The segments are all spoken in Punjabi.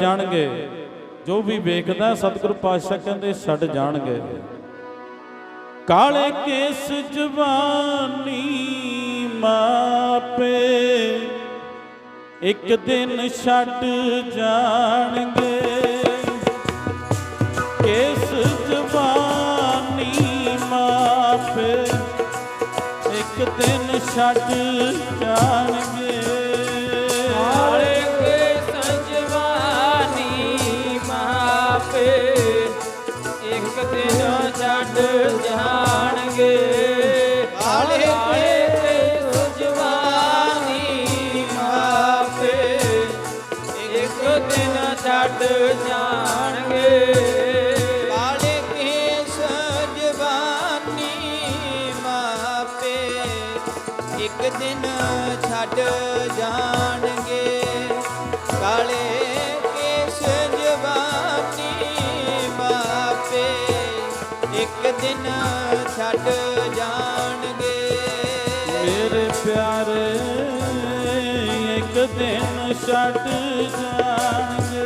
ਜਾਣਗੇ। ਜੋ ਵੀ ਵੇਖਦਾ ਸਤਿਗੁਰ ਪਾਤਸ਼ਾਹ ਕਹਿੰਦੇ ਛੱਡ ਜਾਣਗੇ। ਕਾਲੇ ਕੇਸ ਜਵਾਨੀ ਮਾਪੇ, ਇੱਕ ਦਿਨ ਛੱਡ ਜਾਣਗੇ। ਕੇਸ ਜਵਾਨੀ ਮਾਪੇ, ਇੱਕ ਦਿਨ ਛੱਡ ਜਾਣਗੇ। ਇੱਕ ਦਿਨ ਛੱਡ ਜਾਣਗੇ। ਹਾਰੇ ਕੇ ਸੰਜਵਾਨੀ ਮਾਪੇ, ਇੱਕ ਦਿਨ ਛੱਡ ਜਾਣਗੇ। ਕਾਲੇ ਕੇਸ ਜਵਾਨੀ ਮਾਪੇ, ਇੱਕ ਦਿਨ ਛੱਡ ਜਾਣਗੇ। ਕਾਲੇ ਦਿਨ ਛੱਡ ਜਾਣਗੇ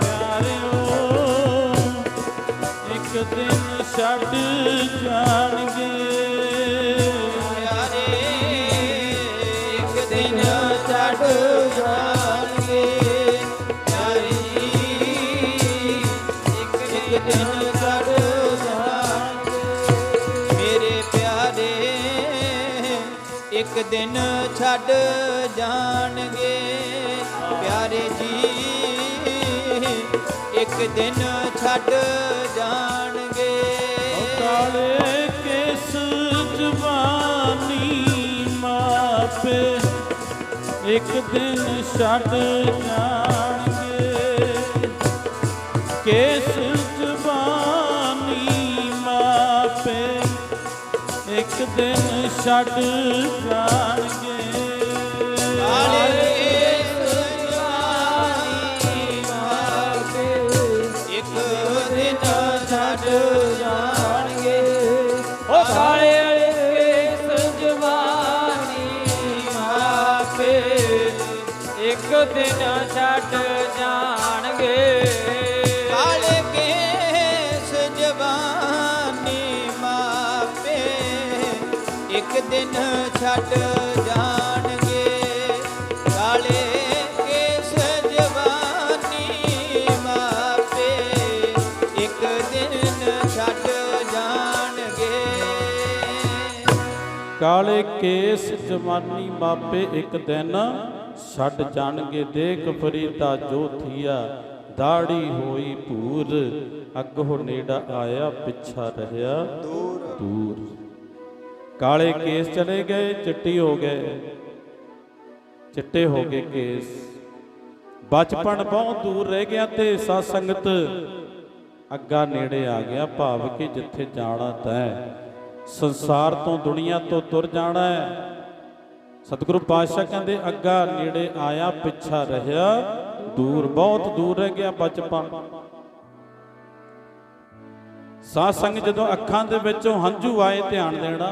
ਪਿਆਰਿਓ ਇੱਕ ਦਿਨ ਛੱਡ ਜਾਣਗੇ ਇੱਕ ਦਿਨ ਛੱਡ ਜਾਣਗੇ। ਪਿਆਰੇ ਜੀ, ਇੱਕ ਦਿਨ ਛੱਡ ਜਾਣਗੇ। ਕਾਲੇ ਕੇਸ ਜਵਾਨੀ ਮਾਪੇ, ਇੱਕ ਦਿਨ ਛੱਡ ਜਾਣਗੇ। ਕਿਸ ਇੱਕ ਦਿਨ ਛੱਡ ਜਾਣਗੇ। ਕਾਲੇ ਕੇਸ ਜਵਾਨੀ ਮਾਪੇ ਇੱਕ ਦਿਨ ਛੱਡ ਜਾਣਗੇ। ਇੱਕ ਦਿਨ ਛੱਡ ਜਾਣਗੇ। ਕਾਲੇ ਕੇਸ ਜਵਾਨੀ ਮਾਪੇ ਇੱਕ ਦਿਨ ਛੱਡ ਜਾਣਗੇ। ਕਾਲੇ ਕੇਸ ਜਵਾਨੀ ਮਾਪੇ ਇੱਕ ਦਿਨ ਛੱਡ ਜਾਣਗੇ। ਦੇਖ ਫਰੀਦਾ ਜੋ ਥੀਆ, ਦਾੜੀ ਹੋਈ ਭੂਰ। ਅੱਗੋਂ ਨੇੜਾ ਆਇਆ, ਪਿੱਛਾ ਰਹਿਆ ਦੂਰ ਦੂਰ। ਕਾਲੇ ਕੇਸ ਚਲੇ ਗਏ, ਚਿੱਟੀ ਹੋ ਗਏ। ਚਿੱਟੇ ਹੋ ਗਏ ਕੇਸ। ਬਚਪਨ ਬਹੁਤ ਦੂਰ ਰਹਿ ਗਿਆ ਤੇ ਸਤ ਸੰਗਤ ਅੱਗਾ ਨੇੜੇ ਆ ਗਿਆ, ਭਾਵ ਕਿ ਜਿੱਥੇ ਜਾਣਾ ਤੈ। ਸੰਸਾਰ ਤੋਂ ਦੁਨੀਆ ਤੋਂ ਤੁਰ ਜਾਣਾ ਹੈ। ਸਤਿਗੁਰੂ ਪਾਤਸ਼ਾਹ ਕਹਿੰਦੇ, ਅੱਗਾ ਨੇੜੇ ਆਇਆ, ਪਿੱਛਾ ਰਹਿਆ। ਦੂਰ, ਬਹੁਤ ਦੂਰ ਰਹਿ ਗਿਆ ਬਚਪਨ। ਸਾਧ ਸੰਗ ਜਦੋਂ ਅੱਖਾਂ ਦੇ ਵਿੱਚੋਂ ਹੰਝੂ ਆਏ ਧਿਆਨ ਦੇਣਾ